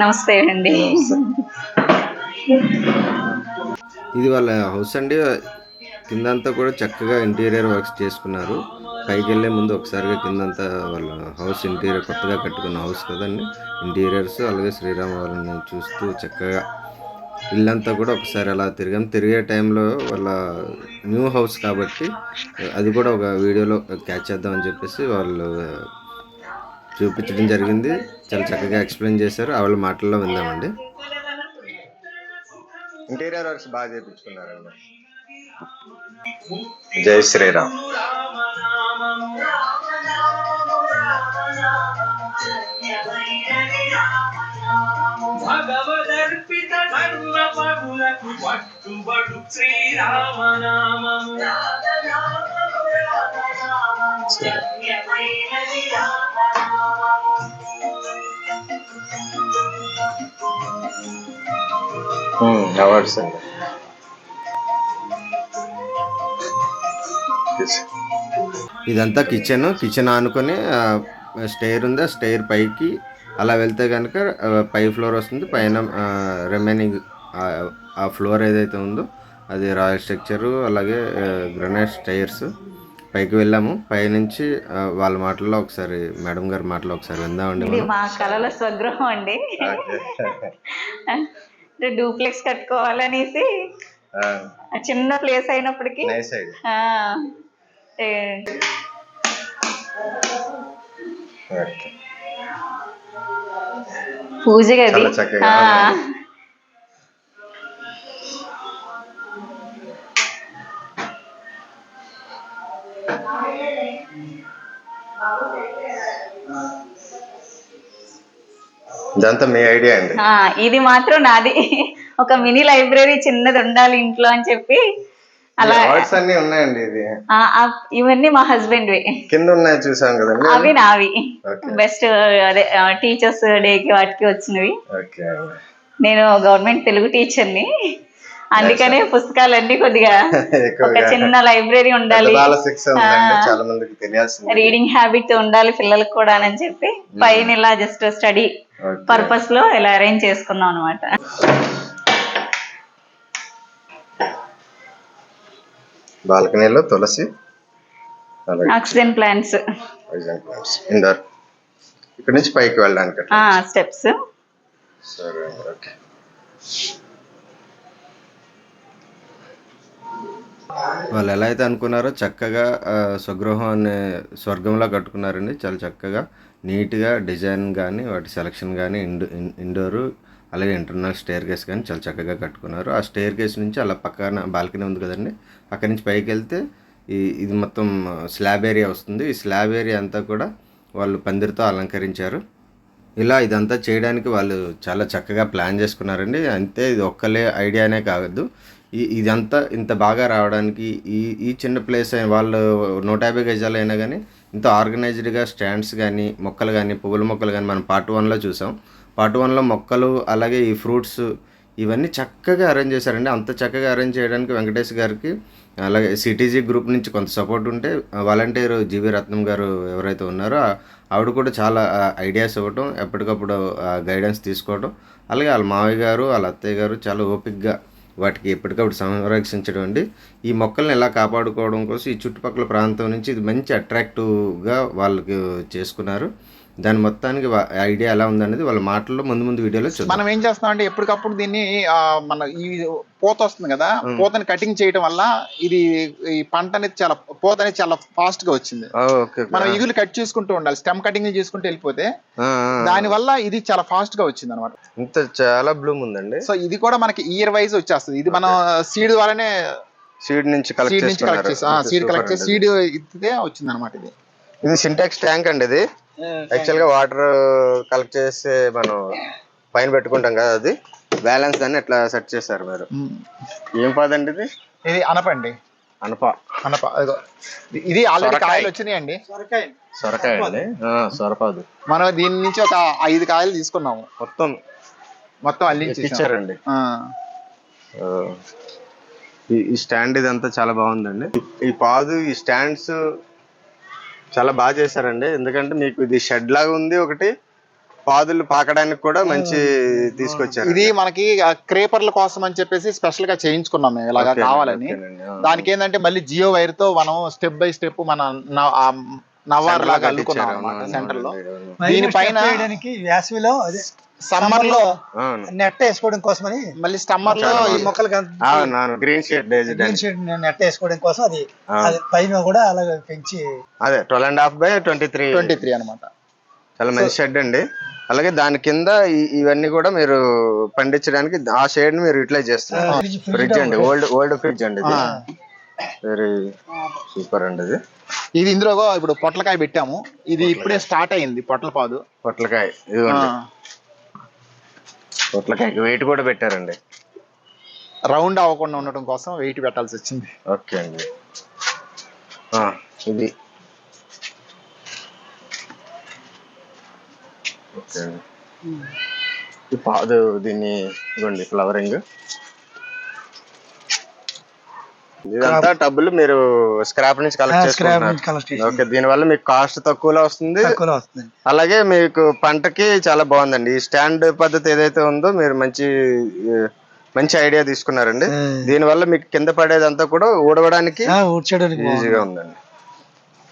నమస్తే అండి. ఇది వాళ్ళ హౌస్ అండి. కిందంతా కూడా చక్కగా ఇంటీరియర్ వర్క్స్ చేసుకున్నారు. పైకి వెళ్ళే ముందు ఒకసారిగా కిందంతా వాళ్ళ హౌస్ ఇంటీరియర్ కొత్తగా కట్టుకున్న హౌస్ కదండి. ఇంటీరియర్స్ అలాగే శ్రీరామ వాళ్ళని చూస్తూ చక్కగా ఇల్లంతా కూడా ఒకసారి అలా తిరిగాం. తిరిగే టైంలో వాళ్ళ న్యూ హౌస్ కాబట్టి అది కూడా ఒక వీడియోలో క్యాచ్ చేద్దామని చెప్పేసి వాళ్ళు చూపించడం జరిగింది. చాలా చక్కగా ఎక్స్ప్లెయిన్ చేశారు. వాళ్ళ మాటల్లో విందామండి. ఇంటీరియర్ వర్క్స్ బాగా చేయించుకున్నారండి జై శ్రీరామ్. భగవదర్పిత ధర్మ పగులకు పట్టుబడు శ్రీరామనామము. అవార్డ్స్ అండి ఇదంతా కిచెన్ కిచెన్ ఆనుకొని స్టేర్ ఉంది స్టేర్ స్టైర్ పైకి అలా వెళ్తే కనుక పై ఫ్లోర్ వస్తుంది. పైన రిమైనింగ్ ఆ ఫ్లోర్ ఏదైతే ఉందో అది రాయల్ స్ట్రక్చరు అలాగే గ్రనైట్ స్టైర్స్ పైకి వెళ్ళాము. పైనుంచి వాళ్ళ మాటల్లో ఒకసారి మేడం గారి మాటలో ఒకసారి విందామండి. మా కళల స్వగృహం అండి. డూప్లెక్స్ కట్టుకోవాలనేసి చిన్న ప్లేస్ అయినప్పటికీ. పూజ గది. ఇదంతా మీ ఐడియా అండి. ఇది మాత్రం నాది. ఒక మినీ లైబ్రరీ చిన్నది ఉండాలి ఇంట్లో అని చెప్పి అలా అవార్డ్స్ అన్ని ఉన్నాయండి ఇది. ఇవన్నీ మా హస్బెండ్ కింద ఉన్నాయి చూసాం కదండి అవి? నావి. బెస్ట్ అదే టీచర్స్ డేకి వాటికి వచ్చినవి. నేను గవర్నమెంట్ తెలుగు టీచర్ని. అందుకనే పుస్తకాలన్నీ కొద్దిగా ఒక చిన్న లైబ్రరీ ఉండాలి. చాలా మందికి తెలియాల్సింది. రీడింగ్ హ్యాబిట్ ఉండాలి పిల్లలకు కూడా అని చెప్పి పైన ఇలా జస్ట్ స్టడీ. పర్పస్లో ఇలా అరేంజ్ చేసుకున్నాం అనమాట బాల్కనీలో తులసి oxygen plants Vizag plants indoor ఇక్కడ నుంచి పైకి వెళ్ళడానికి. స్టెప్స్ సరే ఓకే. వాళ్ళు ఎలా అయితే అనుకున్నారో చక్కగా స్వగృహం అనే స్వర్గంలా కట్టుకున్నారండి. చాలా చక్కగా నీట్గా డిజైన్ కానీ వాటి సెలక్షన్ కానీ ఇండో ఇండోరు అలాగే ఇంటర్నల్ స్టేర్ కేస్ కానీ చాలా చక్కగా కట్టుకున్నారు. ఆ స్టేర్ కేస్ నుంచి అలా పక్కన బాల్కనీ ఉంది కదండి అక్కడి నుంచి పైకి వెళ్తే ఈ ఇది మొత్తం స్లాబ్ ఏరియా వస్తుంది. ఈ స్లాబ్ ఏరియా అంతా కూడా వాళ్ళు పందిరితో అలంకరించారు. ఇలా ఇదంతా చేయడానికి వాళ్ళు చాలా చక్కగా ప్లాన్ చేసుకున్నారండి. అంతే ఇది ఒక్కలే ఐడియానే కాదు ఈ ఇదంతా ఇంత బాగా రావడానికి ఈ ఈ చిన్న ప్లేస్ అయిన వాళ్ళు నూట యాభై గజాలు అయినా కానీ ఇంత ఆర్గనైజ్డ్గా స్టాండ్స్ కానీ మొక్కలు కానీ పువ్వుల మొక్కలు కానీ మనం పార్ట్ వన్లో చూసాం. పార్ట్ వన్లో మొక్కలు అలాగే ఈ ఫ్రూట్స్ ఇవన్నీ చక్కగా అరేంజ్ చేశారండి. అంత చక్కగా అరేంజ్ చేయడానికి వెంకటేష్ గారికి అలాగే సిటీజీ గ్రూప్ నుంచి కొంత సపోర్ట్ ఉంటే వాలంటీర్ జీవి రత్నం గారు ఎవరైతే ఉన్నారో ఆవిడ కూడా చాలా ఐడియాస్ ఇవ్వటం ఎప్పటికప్పుడు గైడెన్స్ తీసుకోవడం అలాగే వాళ్ళ మావయ్య గారు వాళ్ళ అత్తయ్య గారు చాలా ఓపిక్గా వాటికి ఎప్పటికప్పుడు సంరక్షించడం అండి. ఈ మొక్కల్ని ఎలా కాపాడుకోవడం కోసం ఈ చుట్టుపక్కల ప్రాంతం నుంచి ఇది మంచి అట్రాక్టివ్గా వాళ్ళకి చేసుకున్నారు. దాని మొత్తానికి ఐడియా ఎలా ఉందనేది వాళ్ళ మాటల్లో ముందు ముందు వీడియోలో చూద్దాం. మనం ఏం చేస్తాం అంటే ఎప్పటికప్పుడు దీన్ని మన ఈ పూత వస్తుంది కదా పూతని కటింగ్ చేయడం వల్ల ఇది ఈ పంట అనేది చాలా పూత అనేది చాలా ఫాస్ట్గా వచ్చింది. మనం ఇగులు కట్ చేసుకుంటూ ఉండాలి స్టెమ్ కటింగ్ చేసుకుంటూ వెళ్ళిపోతే దాని వల్ల ఇది చాలా ఫాస్ట్గా వచ్చింది అనమాట ఇంత చాలా బ్లూమ్ ఉందండి. సో ఇది కూడా మనకి ఇయర్ వైజ్ వచ్చేస్తుంది. ఇది మనం సీడ్ ద్వారానే సీడ్ నుంచి సీడ్ కలెక్ట్ నుంచి కలెక్ట్ చేసి సీడ్ కలెక్ట్ చేసి సీడ్ ఇస్తే వచ్చింది అనమాట ఇది. ఇది సింటాక్స్ ట్యాంక్ అండి ఇది. యాక్చువల్గా వాటర్ కలెక్ట్ చేసి మనం పైన పెట్టుకుంటాం కదా అది. బ్యాలెన్స్ దాన్ని ఎట్లా సెట్ చేశారు మీరు. ఏం పాదండి ఇది? ఇది అనపండి అనప. అనప. ఇది ఆల్రెడీ సొరకాయ. కాయలు వచ్చినాయండి. సొరకాయ. అండి. సొరపాదు. మనం దీని నుంచి ఒక ఐదు కాయలు తీసుకున్నాము. మొత్తం మొత్తం అల్లించి ఇచ్చారండి. ఈ స్టాండ్ ఇదంతా చాలా బాగుందండి. ఈ పాదు ఈ స్టాండ్స్ చాలా బాగా చేశారండి. ఎందుకంటే మీకు ఇది షెడ్ లాగా ఉంది ఒకటి పాదులు పాకడానికి కూడా మంచి తీసుకొచ్చారు. ఇది మనకి క్రేపర్ల కోసం అని చెప్పేసి స్పెషల్గా చేయించుకున్నాం మేము ఇలాగా కావాలని. దానికి ఏంటంటే మళ్ళీ జియో వైర్తో మనం స్టెప్ బై స్టెప్ మన నవారు లాగా అల్లుకున్నాం అనమాట సెంటర్లో. దీనిపైన వేసవిలో అదే. సమ్మర్లో నెట్ వేసుకోవడం కోసమని మళ్ళీ సమ్మర్లో ఈ అవును green shade green sheet net వేసుకోవడం కోసం అది పైన కూడా అలాగ పెంచి అదే twelve and half by twenty three twenty three అనమాట చాలా మంచి షెడ్ అండి. అలాగే దాని కింద ఇవన్నీ కూడా మీరు పండించడానికి ఆ షేడ్ని మీరు యూటిలైజ్ చేస్తున్నారు. ఫ్రిడ్జ్ అండి. ఓల్డ్ ఓల్డ్ ఫ్రిడ్జ్ అండి ఇది. వెరీ సూపర్ అండి ఇది. ఇది ఇందులో ఇప్పుడు పొట్లకాయ పెట్టాము. ఇది ఇప్పుడే స్టార్ట్ అయింది పొట్లపాదు. పొట్లకాయ. ఇదిగోండి. పొట్లకాయకి వెయిట్ కూడా పెట్టారండి. రౌండ్ అవ్వకుండా ఉండటం కోసం వెయిట్ పెట్టాల్సి వచ్చింది. ఓకే అండి. ఇది. ఓకే అండి. పాదు దీన్ని ఇదిగోండి ఫ్లవరింగ్. ఇదంతా టబ్బులు మీరు స్క్రాప్ నుంచి కలెక్ట్ స్క్రాప్ నుంచి చేసుకుంటున్నారు. కలెక్ట్ చేసి ఓకే దీని వల్ల మీకు కాస్ట్ తక్కువలో వస్తుంది. తక్కువలో వస్తుంది. అలాగే మీకు పంటకి చాలా బాగుందండి. ఈ స్టాండ్ పద్ధతి ఏదైతే ఉందో మీరు మంచి మంచి ఐడియా తీసుకున్నారండి. ఆ. దీని వల్ల మీకు కింద పడేదంతా కూడా ఊడవడానికి ఊడ్చడానికి ఈజీగా ఉందండి.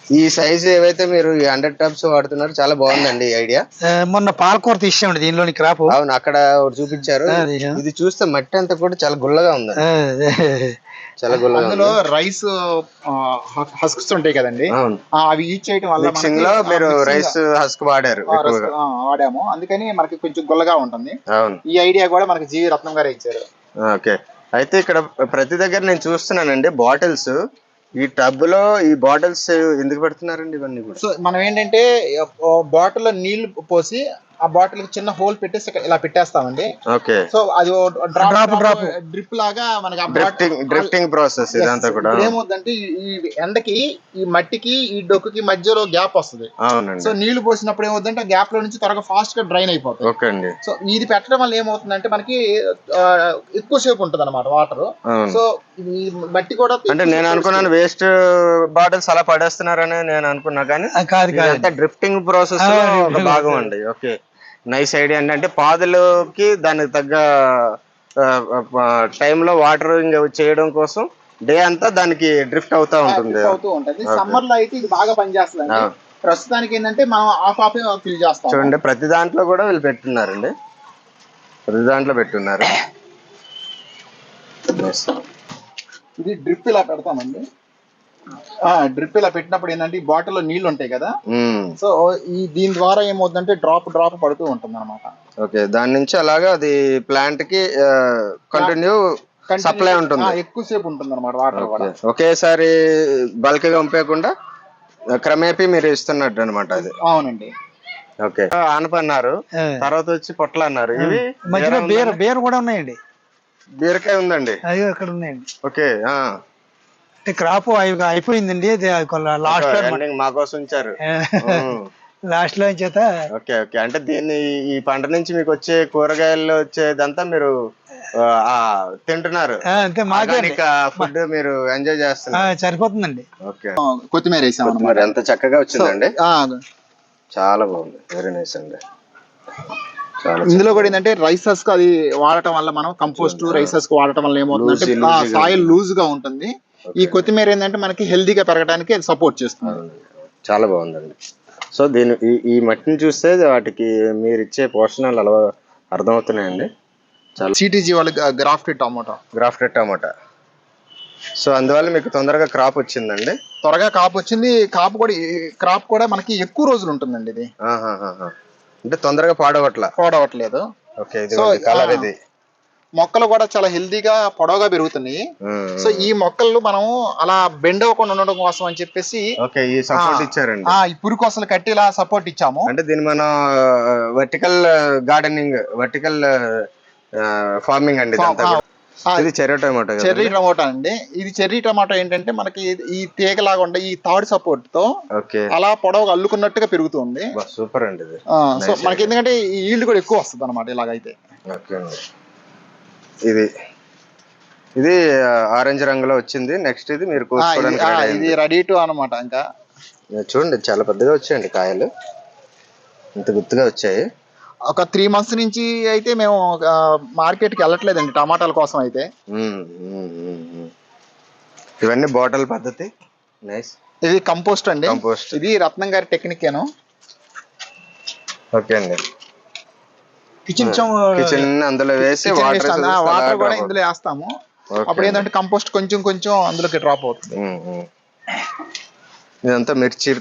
ఈ సైజ్ ఏవైతే మీరు ఈ హండ్రెడ్ టబ్స్ వాడుతున్నారు చాలా బాగుందండి ఈ ఐడియా ఆ, మొన్న పాలకూర తీసామండి దీనిలోని క్రాప్ అవును అక్కడ ఒకటి చూపించారు. ఇది చూస్తే మట్టి అంతా కూడా చాలా గుల్లగా ఉందండి అందులో రైస్ హస్క్స్ ఉంటాయి కదండి. అవి యూజ్ చేయడం వల్ల మీరు రైస్ హస్క్ వాడారు వాడాము. అందుకని మనకి కొంచెం గుల్లగా ఉంటుంది. ఈ ఐడియా కూడా మనకి జీవి రత్నం గారే ఇచ్చారు. ఓకే. అయితే ఇక్కడ ప్రతి దగ్గర నేను చూస్తున్నానండి బాటిల్స్. ఈ టబ్లో ఈ బాటిల్స్ ఎందుకు పెడుతున్నారండి ఇవన్నీ కూడా? సో మనం ఏంటంటే బాటిల్లో నీళ్ళు పోసి ఆ బాటిల్ చిన్న హోల్ పెట్టేసి ఇలా పెట్టేస్తామండి. ఓకే. సో అది డ్రాప్ drop. డ్రిప్ లాగా మనకి డ్రిఫ్టింగ్ డ్రిఫ్టింగ్ ప్రాసెస్ ఇదంతా కూడా. ఏమవుతుందంటే ఈ ఎండకి ఈ మట్టికి ఈ డొక్కుకి మధ్యలో గ్యాప్ వస్తుంది. అవునండి. సో నీళ్ళు పోసినప్పుడు ఏమవుతుందంటే గ్యాప్లో నుంచి త్వరగా ఫాస్ట్గా డ్రైన్ అయిపోతుంది ఓకే అండి. సో ఇది పెట్టడం వల్ల ఏమవుతుందంటే మనకి ఆ, ఎక్కువసేపు ఉంటుంది అనమాట వాటర్. సో ఈ మట్టి కూడా అంటే నేను అనుకున్నాను వేస్ట్ బాటిల్స్ అలా పడేస్తున్నారని నేను అనుకున్నా కానీ కాదు డ్రిఫ్టింగ్ ప్రాసెస్ భాగం అండి. ఓకే. నైస్ ఐడియా అంటే పాదులకి దానికి తగ్గ టైంలో వాటరింగ్ చేయడం కోసం డే అంతా దానికి డ్రిఫ్ట్ అవుతా ఉంటుంది. అవుతూ ఉంటుంది. సమ్మర్లో అయితే ఇది బాగా పనిచేస్తుంది. ప్రస్తుతానికి ఏంటంటే మనం ఆఫ్ ఆఫ్ ఫిల్ చేస్తాం. చూడండి ప్రతి దాంట్లో కూడా వీళ్ళు పెట్టున్నారండి. ప్రతి దాంట్లో పెట్టున్నారు. ఇది డ్రిప్ ఇలా పెడతామండి. డ్రిప్ ఇలా పెట్టినప్పుడు ఏంటంటే ఈ బాటిల్లో నీళ్ళు ఉంటాయి కదా. సో ఈ దీని ద్వారా ఏమవుతుందంటే డ్రాప్ డ్రాప్ పడుతూ ఉంటుంది అనమాట ఓకే దాని నుంచి అలాగా అది ప్లాంట్కి కంటిన్యూ సప్లై ఉంటుంది. ఎక్కువసేపు ఉంటుంది అనమాట వాటర్. ఒకేసారి బల్క్గా పంపేయకుండా క్రమేపీ మీరు ఇస్తున్నట్టు అనమాట అది. అవునండి. ఓకే. ఆనపన్నారు ఆ. తర్వాత వచ్చి పొట్లు అన్నారు. ఇవి మధ్యలో బీర బీర కూడా ఉన్నాయండి. బీరకాయ ఉందండి. అయ్యో ఇక్కడ ఉన్నాయండి. ఓకే ఆ. అంటే క్రాప్ అయిపోయిందండి. లాస్ట్ మా కోసం ఉంచారు. లాస్ట్లో చేత ఓకే ఓకే. అంటే దీన్ని ఈ పంట నుంచి మీకు వచ్చే కూరగాయల్లో వచ్చేదంతా మీరు తింటున్నారు. అంతే మాకే ఫుడ్ మీరు ఎంజాయ్ ఆ, చేస్తున్నారు సరిపోతుందండి. ఓకే. కొత్తిమీర వేసాం ఎంత చక్కగా వచ్చిందండి. ఆ, చాలా బాగుంది. వెరీ నైస్ అండి. ఇందులో కూడా ఏంటంటే రైసెస్ అది వాడటం వల్ల మనం కంపోస్ట్ రైసెస్ వాడటం వల్ల ఏమవుతుందంటే సాయిల్ లూజ్గా ఉంటుంది. ఈ కొత్తిమీర ఏంటంటే మనకి హెల్దీగా పెరగడానికి సపోర్ట్ చేస్తుంది. చాలా బాగుందండి. సో దీని ఈ ఈ మట్టిని చూస్తే వాటికి మీరు ఇచ్చే పోషణాలు అలా అర్థమవుతున్నాయండి? సిటీజీ వాళ్ళు grafted tomato. Grafted tomato. So అందువల్ల మీకు తొందరగా క్రాప్ వచ్చిందండి? త్వరగా కాపు వచ్చింది. కాపు కూడా క్రాప్ కూడా మనకి ఎక్కువ రోజులు ఉంటుందండి ఇది. ఆహాహాహా. అంటే తొందరగా పాడవట్ల? పోడవట్లేదు. ఓకే ఇది కలర్ ఇది. మొక్కలు కూడా చాలా హెల్దీగా పొడవుగా పెరుగుతున్నాయి. సో ఈ మొక్కలు మనం అలా బెండ్ అవ్వకుండా ఉండడం కోసం అని చెప్పేసి ఈ పురుకొసలు కట్టి ఇలా సపోర్ట్ ఇచ్చాము. అంటే దీన్ని మనం వర్టికల్ గార్డెనింగ్ వర్టికల్ ఫార్మింగ్ అండి ఇది చెర్రీ టమాటో చెర్రీ టమాటో అండి. ఇది చెర్రీ టమాటో ఏంటంటే మనకి ఈ తీగలాగా ఉండే ఈ తాడు సపోర్ట్తో ఓకే. అలా పొడవుగా అల్లుకున్నట్టుగా పెరుగుతుంది. సూపర్ అండి సో మనకి ఎందుకంటే ఈ ఈల్డ్ కూడా ఎక్కువ వస్తుంది అనమాట ఇలాగైతే ఇది. ఇది ఆరెంజ్ రంగులో వచ్చింది. నెక్స్ట్ ఇది మీరు కోసుకోవడానికి ఇది. రెడీ టు అనమాట ఇంకా. చూడండి చాలా పెద్దగా వచ్చాయండి కాయలు. ఇంత గుత్తుగా వచ్చాయి. ఒక త్రీ మంత్స్ నుంచి అయితే మేము మార్కెట్కి వెళ్ళట్లేదండి టమాటాల కోసం అయితే. ఇవన్నీ బాటిల్ పద్ధతి. నైస్ ఇది కంపోస్ట్ అండి. Compost. ఇది రత్నం గారి టెక్నిక్ ఏను. ఓకే అండి. కిచెన్ కిచెన్ అందులో వేసి వాటర్ వాటర్ కూడా ఇందులో వేస్తాము. అప్పుడు ఏంటంటే కంపోస్ట్ కొంచెం కొంచెం అందులోకి డ్రాప్ అవుతుంది. ఇదంతా మిర్చి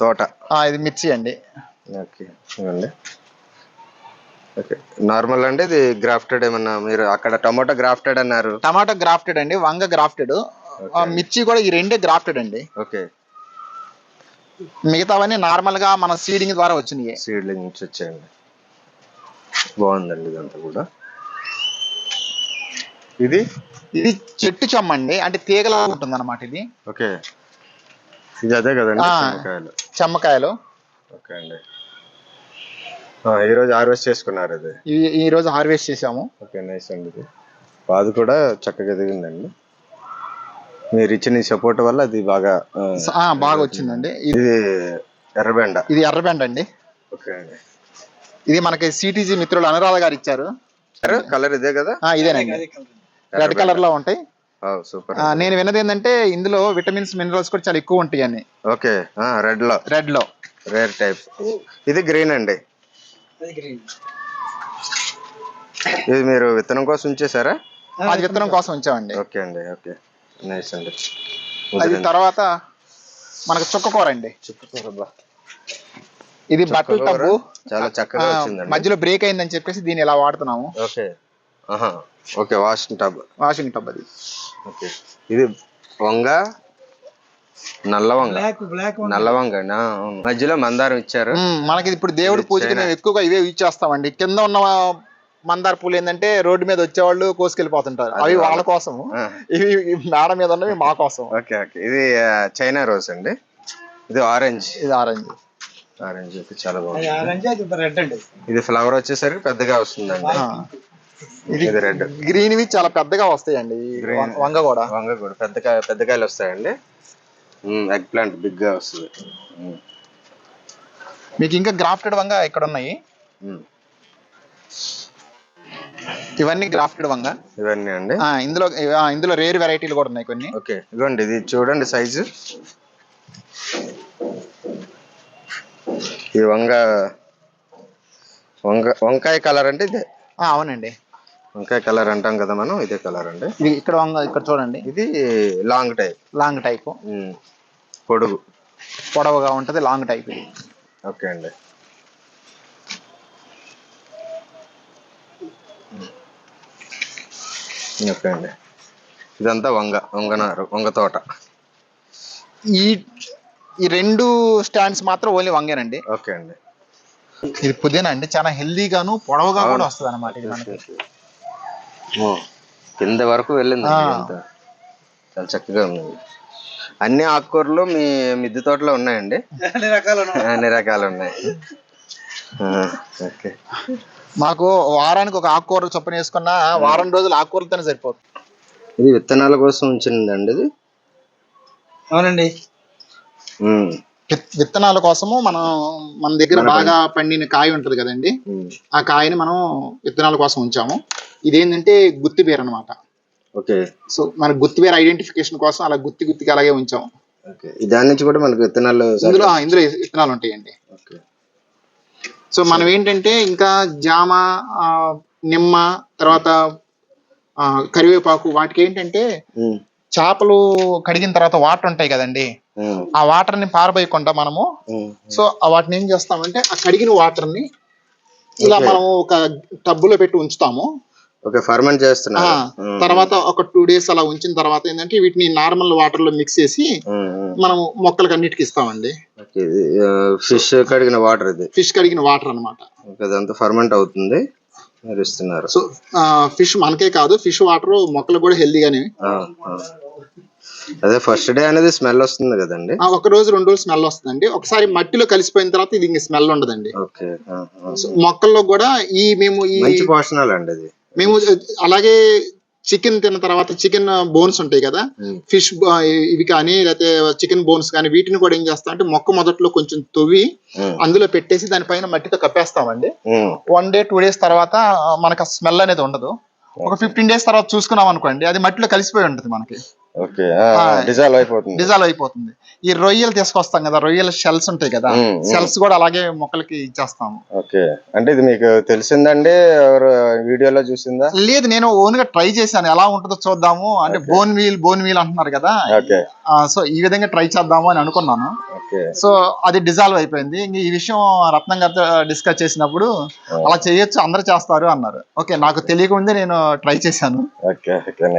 తోట. ఇది మిర్చి అండి. ఓకే ఓకే నార్మల్ అండి ఇది గ్రాఫ్టెడ్ ఏమన్నా మీరు అక్కడ టమాటో గ్రాఫ్టెడ్ అన్నారు. టమాటా గ్రాఫ్టెడ్ అండి వంగ గ్రాఫ్టెడ్. మిర్చి కూడా ఈ రెండే గ్రాఫ్టెడ్ అండి. ఓకే. మిగతావన్నీ నార్మల్గా మన సీడింగ్ ద్వారా వచ్చినాయి. సీడ్లింగ్ నుంచి వచ్చాయండి. బాగుందండి ఇదంతా కూడా. ఇది? ఇది చెట్టు చెమ్మ అండి అంటే తీగలా ఉంటుంది అనమాట ఇది. ఓకే. ఇది అదే కదండి. చెమ్మకాయలు. చెమ్మకాయలు. ఓకే అండి. ఆ, ఈరోజు హార్వెస్ట్ చేసుకున్నారు ఇది. ఇవి ఈ రోజు హార్వెస్ట్ చేసాము ఓకే నైస్ అండి ఇది. పాదు కూడా చక్కగా ఎదిగిందండి. మీరు ఇచ్చిన సపోర్ట్ వల్ల అది బాగా బాగా వచ్చిందండి. ఇది ఇది ఎర్రబెండ. ఇది ఎర్రబెండ అండి ఓకే అండి. ఇది మనకి సిటీజీ మిత్రులు అనురాధ గారు ఇచ్చారు. కలర్ ఇదే కదా? ఆ, ఇదేనండి. Red colour. లో ఉంటాయి. సూపర్ నేను విన్నది ఏంటంటే ఇందులో విటమిన్స్ మినరల్స్ కూడా చాలా ఎక్కువ ఉంటాయి అని. ఓకే. రెడ్లో. రెడ్లో. రేర్ టైప్ ఇది గ్రీన్ అండి. ఇది మీరు విత్తనం కోసం ఉంచేసారా అది విత్తనం కోసం ఉంచామండి. ఓకే అండి ఓకే. నైస్ అండి. అది తర్వాత మనకు చుక్క కూర అండి. ఇది బట్టల టబ్బు. చాలా చక్కగా వచ్చిందండి. మధ్యలో బ్రేక్ అయిందని చెప్పేసి దీన్ని ఇలా వాడుతున్నాము? ఓకే. ఆహా. Okay washing tub. Washing tub అది. ఓకే. ఇది వంగ నల్ల వంగ. బ్లాక్ బ్లాక్ నల్ల వంగ. మధ్యలో మందారం ఇచ్చారు. మనకి ఇది ఇప్పుడు దేవుడి పూజకి. మేము ఎక్కువగా ఇవే యూజ్ చేస్తామండి. కింద ఉన్న మందార పూలు ఏంటంటే రోడ్డు మీద వచ్చేవాళ్ళు కోసుకెళ్ళిపోతుంటారు. అవి వాళ్ళ ఆ. ఇవి మేడ మీద ఉన్నవి మా కోసం ఓకే ఓకే. ఇది చైనా రోజ్ అండి. ఇది ఆరెంజ్. ఇది ఆరెంజ్. ఆరెంజ్ అయితే చాలా బాగుంది ఆరెంజ్ అది రెడ్ అండి. ఇది ఫ్లవర్ వచ్చేసరికి పెద్దగా వస్తుందండి. ఇది రెడ్. గ్రీన్ వి చాలా పెద్దగా వస్తాయండి. వంగ కూడా. వంగ కూడా. పెద్ద కాయ పెద్ద కాయలు వస్తాయండి. ఎగ్ ప్లాంట్ బిగ్గా వస్తుంది. మీకు ఇంకా గ్రాఫ్టెడ్ వంగ ఇక్కడ ఉన్నాయి. ఇవన్నీ గ్రాఫ్టెడ్ వంగ. ఇవన్నీ అండి. ఇందులో ఇందులో రేర్ వెరైటీలు కూడా ఉన్నాయి కొన్ని. ఓకే ఇదిగోండి ఇది చూడండి సైజు. ఈ వంగ వంగ వంకాయ కలర్ అంటే ఇదే. అవునండి. వంకాయ కలర్ అంటాం కదా మనం ఇదే కలర్ అండి. ఇది ఇక్కడ వంగ ఇక్కడ చూడండి. ఇది లాంగ్ టైప్. Long type. పొడుగు. పొడవుగా ఉంటది లాంగ్ టైప్ ఇది. ఓకే అండి. ఓకే అండి. ఇదంతా వంగ వంగనారు వంగ తోట. ఈ ఈ రెండు స్టాండ్స్ మాత్రం ఓన్లీ వంగేనండి. ఓకే అండి. ఇది పుదీనా అండి. చాలా హెల్దీగాను పొడవుగా కూడా వస్తుంది అనమాట ఇది మనకి. కింద వరకు వెళ్ళింది. చాలా చక్కగా ఉంది అన్ని ఆకుకూరలు మీ మిద్దె తోటలో ఉన్నాయండి? అన్ని రకాలు అన్ని రకాలు ఉన్నాయి. ఓకే. మాకు వారానికి ఒక ఆకుకూర చొప్పున వేసుకున్న వారం రోజులు ఆకుకూరలతోనే సరిపోతుంది ఇది విత్తనాల కోసం ఉంచిందండి ఇది? అవునండి. విత్తనాల కోసము మనం మన దగ్గర బాగా పండిన కాయ ఉంటది కదండి. ఆ కాయని మనం విత్తనాల కోసం ఉంచాము. ఇదేంటంటే గుత్తి బీర అనమాట ఓకే. సో మన గుత్తి బీర ఐడెంటిఫికేషన్ కోసం అలా గుత్తి గుత్తికి అలాగే ఉంచాము. దాని నుంచి కూడా మనకు విత్తనాలు ఇందులో ఇందులో విత్తనాలు ఉంటాయండి. సో మనం ఏంటంటే ఇంకా జామ నిమ్మ తర్వాత కరివేపాకు వాటికి ఏంటంటే చేపలు కడిగిన తర్వాత వాటర్ ఉంటాయి కదండి ఆ. వాటర్ని పారబోయకుండా మనము సో వాటిని ఏం చేస్తామంటే ఆ కడిగిన వాటర్ని ఇలా. మనం ఒక టబ్బులో పెట్టి ఉంచుతాము. ఓకే ఫర్మెంట్ తర్వాత ఒక టూ డేస్ అలా ఉంచిన తర్వాత ఏంటంటే వీటిని నార్మల్ వాటర్లో మిక్స్ చేసి. మనం మొక్కలకి అన్నిటికి ఇస్తామండి. ఫిష్ కడిగిన వాటర్ ఇది. ఫిష్ కడిగిన వాటర్ అదంతా ఫర్మెంట్ అవుతుంది. మీరు ఇస్తున్నారు సో ఫిష్ మనకే కాదు ఫిష్ వాటర్ మొక్కలకు కూడా హెల్దీగానే. అదే ఫస్ట్ డే అనేది స్మెల్ వస్తుంది కదండి? ఒక రోజు రెండు రోజులు స్మెల్ వస్తుందండి. ఒకసారి మట్టిలో కలిసిపోయిన తర్వాత ఇది ఇంక స్మెల్ ఉండదండి. మొక్కల్లో కూడా ఈ మేము ఈ మంచి పోషణాలు అండి మేము అలాగే చికెన్ తిన్న తర్వాత చికెన్ బోన్స్ ఉంటాయి కదా. ఫిష్ ఇవి కానీ లేకపోతే చికెన్ బోన్స్ కానీ వీటిని కూడా ఏం చేస్తాం అంటే మొక్క మొదట్లో కొంచెం తవ్వి Hmm. అందులో పెట్టేసి దానిపైన మట్టితో కప్పేస్తామండి. వన్ డే టూ డేస్ తర్వాత మనకు స్మెల్ అనేది ఉండదు. ఒక ఫిఫ్టీన్ డేస్ తర్వాత చూసుకున్నాం అనుకోండి అది మట్టిలో కలిసిపోయి ఉంటుంది మనకి. డిజాల్వ్ అయిపోతుంది. డిజాల్వ్ అయిపోతుంది. ఈ రొయ్యలు తీసుకొస్తాం కదా రొయ్యల షెల్స్ ఉంటాయి కదా. షెల్స్ కూడా అలాగే మొక్కలకి ఇచ్చేస్తాము. ఓకే అంటే ఇది మీకు తెలిసిందండి వీడియోలో చూసిందా? లేదు నేను ఓన్గా ట్రై చేశాను. ఎలా ఉంటుందో చూద్దాము. అంటే బోన్ వీల్ బోన్ వీల్ అంటున్నారు కదా. సో ఈ విధంగా ట్రై చేద్దాము అని అనుకున్నాను. సో అది డిజాల్వ్ అయిపోయింది. ఈ విషయం రత్నం గారితో డిస్కస్ చేసినప్పుడు అలా చేయొచ్చు అందరూ చేస్తారు అన్నారు. ఓకే నాకు తెలియకముందే నేను ట్రై చేశాను.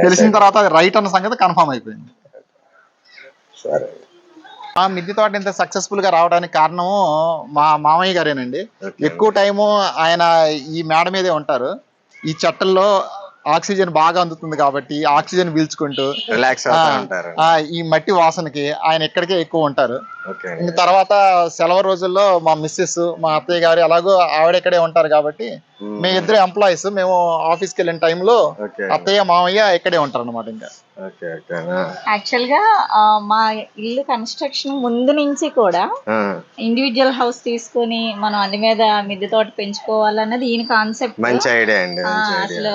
తెలిసిన తర్వాత అది రైట్ అన్న సంగతి కన్ఫర్మ్ అయిపోయింది. సరే. ఆ మిద్దె తోట ఇంత సక్సెస్ఫుల్గా రావడానికి కారణము మా మామయ్య గారేనండి. ఎక్కువ టైము ఆయన ఈ మేడ మీదే ఉంటారు. ఈ చెట్టల్లో ఆక్సిజన్ బాగా అందుతుంది కాబట్టి ఆక్సిజన్ పీల్చుకుంటూ రిలాక్స్ ఉంటారు. ఈ మట్టి వాసనకి ఆయన ఇక్కడికే ఎక్కువ ఉంటారు. తర్వాత సెలవు రోజుల్లో మా మిస్సెస్ మా అత్తయ్య గారు అలాగో ఆవిడ ఇక్కడే ఉంటారు కాబట్టి. మేము. ఇద్దరు ఎంప్లాయీస్ మేము ఆఫీస్కి వెళ్ళిన టైంలో అత్తయ్య మామయ్య ఇక్కడే ఉంటారు అనమాట ఇంకా. యాక్చువల్గా మా ఇల్లు కన్స్ట్రక్షన్ ముందు నుంచి కూడా ఇండివిజువల్ హౌస్ తీసుకొని మనం అది మీద మిద్దె తోట పెంచుకోవాలన్నది ఈయన కాన్సెప్ట్. మంచి ఐడియా అండి అసలు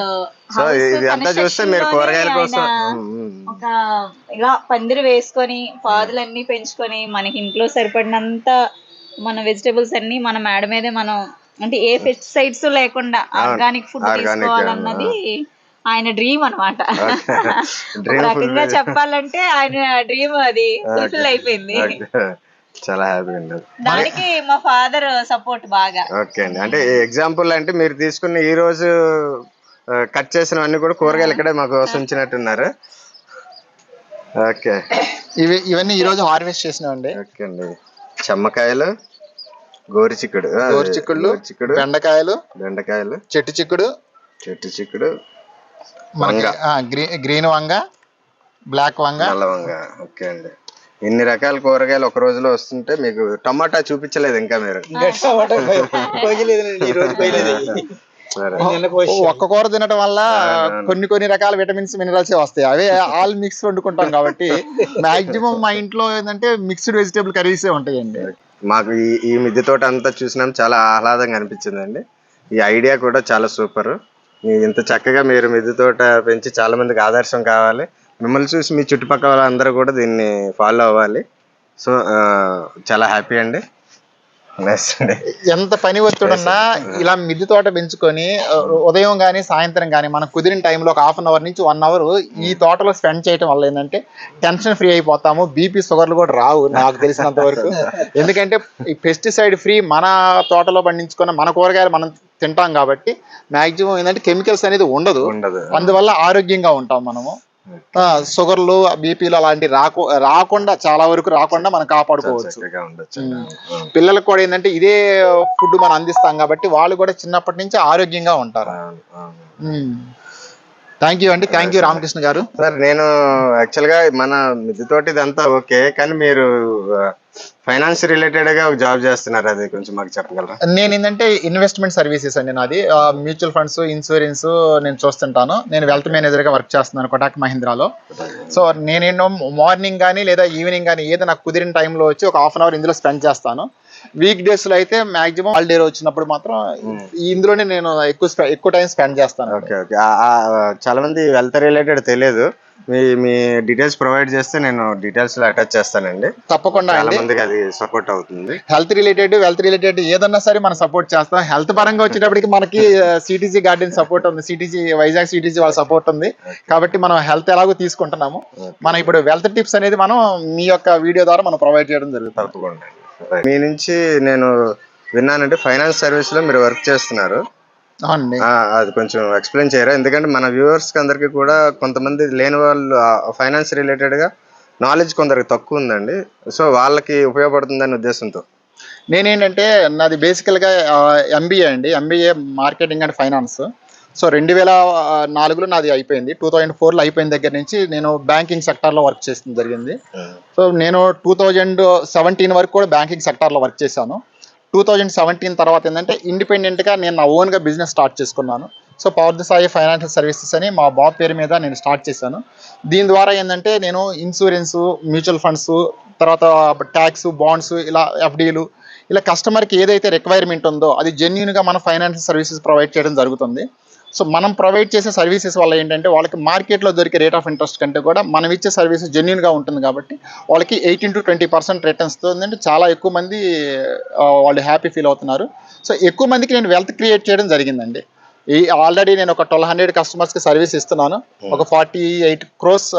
చూస్తే మీరు కూరగాయల కోసం. ఒక ఇలా పందిరి వేసుకొని పాదులన్నీ పెంచుకొని మనకి ఇంట్లో సరిపడినంత మన వెజిటబుల్స్ అన్ని మన మేడ మీదే మనం అంటే ఏ పెస్టిసైడ్స్ లేకుండా ఆర్గానిక్ ఫుడ్ తీసుకోవాలన్నది ఆయన డ్రీమ్ అనమాట రకంగా. చెప్పాలంటే ఆయన డ్రీమ్ అది. ఫుల్ఫిల్ అయిపోయింది. చాలా హ్యాపీ అండి దానికి మా ఫాదర్ సపోర్ట్ బాగా. ఓకే అండి. అంటే ఎగ్జాంపుల్ అంటే మీరు తీసుకున్న ఈ రోజు కట్ చేసినవన్నీ కూడా కూరగాయలు ఇక్కడే మాకు ఉంచినట్టున్నారు ఓకే. ఇవి ఇవన్నీ ఈ రోజు హార్వెస్ట్ చేసినామండి ఓకే అండి. చెమ్మకాయలు గోరి చిక్కుడు గోరు చిక్కుడు బెండకాయలు బెండకాయలు చెట్టు చిక్కుడు చెట్టు చిక్కుడు మనకి వంగ. గ్రీన్ వంగ బ్లాక్ వంగ. నల్లవంగ ఓకే అండి. ఇన్ని రకాల కూరగాయలు ఒక రోజులో వస్తుంటే మీకు టమాటా చూపించలేదు ఇంకా మీరు. ఒక్క కూర తినడం వల్ల. కొన్ని కొన్ని రకాల విటమిన్స్ మినరల్స్ వస్తాయి. అవే ఆల్ మిక్స్ వండుకుంటాం కాబట్టి మాక్సిమం మా ఇంట్లో ఏంటంటే మిక్స్డ్ వెజిటేబుల్ కర్రీసే ఉంటాయండి. మాకు ఈ ఈ మిద్దె తోట అంతా చూసినాం చాలా ఆహ్లాదంగా అనిపించిందండి. ఈ ఐడియా కూడా చాలా సూపర్. ఇంత చక్కగా మీరు మిద్దె తోట పెంచి చాలా మందికి ఆదర్శం కావాలి. మిమ్మల్ని చూసి మీ చుట్టుపక్కల వాళ్ళందరూ కూడా దీన్ని ఫాలో అవ్వాలి. సో చాలా హ్యాపీ అండి. ఎంత పని ఒత్తిడున్నా ఇలా మిద్దె తోట పెంచుకొని ఉదయం గానీ సాయంత్రం గానీ మనకు కుదిరిన టైంలో ఒక హాఫ్ అన్ అవర్ నుంచి వన్ అవర్ ఈ తోటలో స్పెండ్ చేయడం వల్ల ఏంటంటే టెన్షన్ ఫ్రీ అయిపోతాము. బీపీ షుగర్లు కూడా రావు నాకు తెలిసినంత వరకు. ఎందుకంటే ఈ పెస్టిసైడ్ ఫ్రీ మన తోటలో పండించుకున్న మన కూరగాయలు మనం తింటాం కాబట్టి మాక్సిమం ఏంటంటే కెమికల్స్ అనేది ఉండదు. ఉండదు. అందువల్ల ఆరోగ్యంగా ఉంటాం మనము. షుగర్లు బీపీలు అలాంటివి రాకు రాకుండా చాలా వరకు రాకుండా మనం కాపాడుకోవచ్చు. పిల్లలకు కూడా ఏంటంటే ఇదే ఫుడ్ మనం అందిస్తాం కాబట్టి వాళ్ళు కూడా చిన్నప్పటి నుంచి ఆరోగ్యంగా ఉంటారు. థ్యాంక్ యూ అండి. Thank you Ramakrishna garu. Sir నేను యాక్చువల్గా మన మిద్దె తోట ఇదంతా ఓకే కానీ మీరు ఫైనాన్స్ రిలేటెడ్గా ఒక జాబ్ చేస్తున్నారు అది కొంచెం మాకు చెప్పగలరా? నేను ఏంటంటే ఇన్వెస్ట్మెంట్ సర్వీసెస్ అండి నాది. మ్యూచువల్ ఫండ్స్ ఇన్సూరెన్స్ నేను చూస్తుంటాను. నేను వెల్త్ మేనేజర్గా వర్క్ చేస్తున్నాను కొటాక్ మహీంద్రాలో. సో నేనేంటో మార్నింగ్ కానీ లేదా ఈవినింగ్ కానీ ఏదో నాకు కుదిరిన టైంలో వచ్చి ఒక హాఫ్ అన్ అవర్ ఇందులో స్పెండ్ చేస్తాను. వీక్ డేస్లో అయితే మాక్సిమం హాలిడే వచ్చినప్పుడు మాత్రం ఇందులోనే నేను ఎక్కువ ఎక్కువ టైం స్పెండ్ చేస్తాను. ఓకే ఓకే చాలా మంది వెల్త్ రిలేటెడ్ తెలియదు. మీ మీ డీటెయిల్స్ ప్రొవైడ్ చేస్తే నేను డీటెయిల్స్లో అటాచ్ చేస్తానండి. తప్పకుండా మందికి అది సపోర్ట్ అవుతుంది. హెల్త్ రిలేటెడ్ వెల్త్ రిలేటెడ్ ఏదన్నా సరే మనం సపోర్ట్ చేస్తాం. హెల్త్ పరంగా వచ్చేటప్పటికి మనకి సిటీజీ గార్డెన్ సపోర్ట్ ఉంది. సిటీజీ వైజాగ్ సిటీజీ వాళ్ళ సపోర్ట్ ఉంది. కాబట్టి మనం హెల్త్ ఎలాగో తీసుకుంటున్నాము. మనం ఇప్పుడు వెల్త్ టిప్స్ అనేది మనం మీ యొక్క వీడియో ద్వారా మనం ప్రొవైడ్ చేయడం జరుగుతుంది. తప్పకుండా మీ నుంచి నేను విన్నానంటే ఫైనాన్స్ సర్వీస్లో మీరు వర్క్ చేస్తున్నారు. అవునండి. ఆ, అది కొంచెం ఎక్స్ప్లెయిన్ చేయరా? ఎందుకంటే మన వ్యూవర్స్కి అందరికి కూడా కొంతమంది లేని వాళ్ళు ఫైనాన్స్ రిలేటెడ్గా నాలెడ్జ్ కొందరికి తక్కువ ఉందండి. సో వాళ్ళకి ఉపయోగపడుతుందనే ఉద్దేశంతో. నేనేంటంటే నాది బేసికల్గా ఎంబీఏ అండి. MBA marketing and finance. So రెండు వేల నాలుగులో నాది అయిపోయింది. టూ థౌజండ్ ఫోర్లో అయిపోయిన దగ్గర నుంచి నేను బ్యాంకింగ్ సెక్టార్లో వర్క్ చేసిన జరిగింది. సో నేను టూ థౌజండ్ సెవెంటీన్ వరకు కూడా బ్యాంకింగ్ సెక్టార్లో వర్క్ చేశాను. టూ థౌజండ్ సెవెంటీన్ తర్వాత ఏంటంటే ఇండిపెండెంట్గా నేను నా ఓన్గా బిజినెస్ స్టార్ట్ చేసుకున్నాను. So power Sai financial services అని మా బాబు పేరు మీద నేను స్టార్ట్ చేశాను. దీని ద్వారా ఏంటంటే నేను ఇన్సూరెన్స్ మ్యూచువల్ ఫండ్స్ తర్వాత ట్యాక్స్ బాండ్స్ ఇలా ఎఫ్డీలు ఇలా కస్టమర్కి ఏదైతే రిక్వైర్మెంట్ ఉందో అది జెన్యున్గా మన ఫైనాన్షియల్ సర్వీసెస్ ప్రొవైడ్ చేయడం జరుగుతుంది. సో మనం ప్రొవైడ్ చేసే సర్వీసెస్ వల్ల ఏంటంటే వాళ్ళకి మార్కెట్లో దొరికే రేట్ ఆఫ్ ఇంట్రెస్ట్ కంటే కూడా మనం ఇచ్చే సర్వీస్ జెన్యున్గా ఉంటుంది కాబట్టి వాళ్ళకి ఎయిటీన్ టు ట్వంటీ పర్సెంట్ రిటర్న్స్తో ఏంటంటే చాలా ఎక్కువ మంది వాళ్ళు హ్యాపీ ఫీల్ అవుతున్నారు. సో ఎక్కువ మందికి నేను వెల్త్ క్రియేట్ చేయడం జరిగిందండి. ఈ ఆల్రెడీ నేను ఒక ట్వెల్వ్ హండ్రెడ్ కస్టమర్స్కి సర్వీస్ ఇస్తున్నాను. ఒక ఫార్టీ ఎయిట్ క్రోస్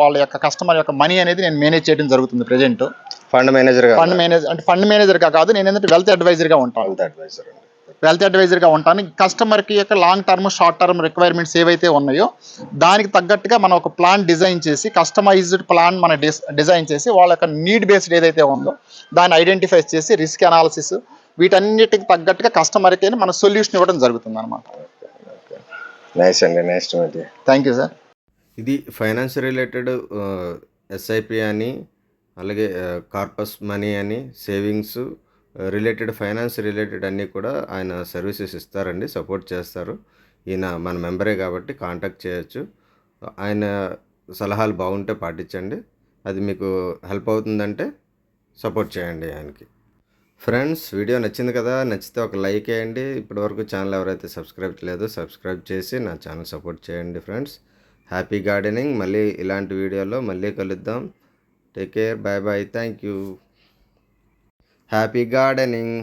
వాళ్ళ యొక్క కస్టమర్ యొక్క మనీ అనేది నేను మేనేజ్ చేయడం జరుగుతుంది ప్రజెంట్ ఫండ్ మేనేజర్గా ఫండ్ మేనేజర్ అంటే ఫండ్ మేనేజర్గా కాదు నేను ఏంటంటే వెల్త్ అడ్వైజర్గా ఉంటాను. అడ్వైజర్ అండి వెల్త్ అడ్వైజర్గా ఉంటాను కస్టమర్కి యొక్క long term short term requirements ఏవైతే ఉన్నాయో దానికి తగ్గట్టుగా మనం ఒక ప్లాన్ డిజైన్ చేసి కస్టమైజ్డ్ ప్లాన్ మన డిజైన్ చేసి వాళ్ళ యొక్క నీడ్ బేస్డ్ ఏదైతే ఉందో దాన్ని ఐడెంటిఫై చేసి రిస్క్ అనాలిసిస్ వీటన్నిటికి తగ్గట్టుగా కస్టమర్కి మన సొల్యూషన్ ఇవ్వడం జరుగుతుంది అనమాట నైస్ అండి nice to meet thank you sir ఇది ఫైనాన్స్ రిలేటెడ్ ఎస్ఐపి అని అలాగే కార్పస్ మనీ అని సేవింగ్స్ రిలేటెడ్ ఫైనాన్స్ రిలేటెడ్ అన్నీ కూడా ఆయన సర్వీసెస్ ఇస్తారండి సపోర్ట్ చేస్తారు. ఈయన మన మెంబరే కాబట్టి కాంటాక్ట్ చేయొచ్చు. ఆయన సలహాలు బాగుంటే పాటించండి. అది మీకు హెల్ప్ అవుతుందంటే సపోర్ట్ చేయండి ఆయనకి. ఫ్రెండ్స్ వీడియో నచ్చింది కదా నచ్చితే ఒక లైక్ వేయండి. ఇప్పటివరకు ఛానల్ ఎవరైతే సబ్స్క్రైబ్ చేయలేదో సబ్స్క్రైబ్ చేసి నా ఛానల్ సపోర్ట్ చేయండి ఫ్రెండ్స్. Happy gardening. మళ్ళీ ఇలాంటి వీడియోలో మళ్ళీ కలుద్దాం. Take care. Bye bye. Thank you. Happy gardening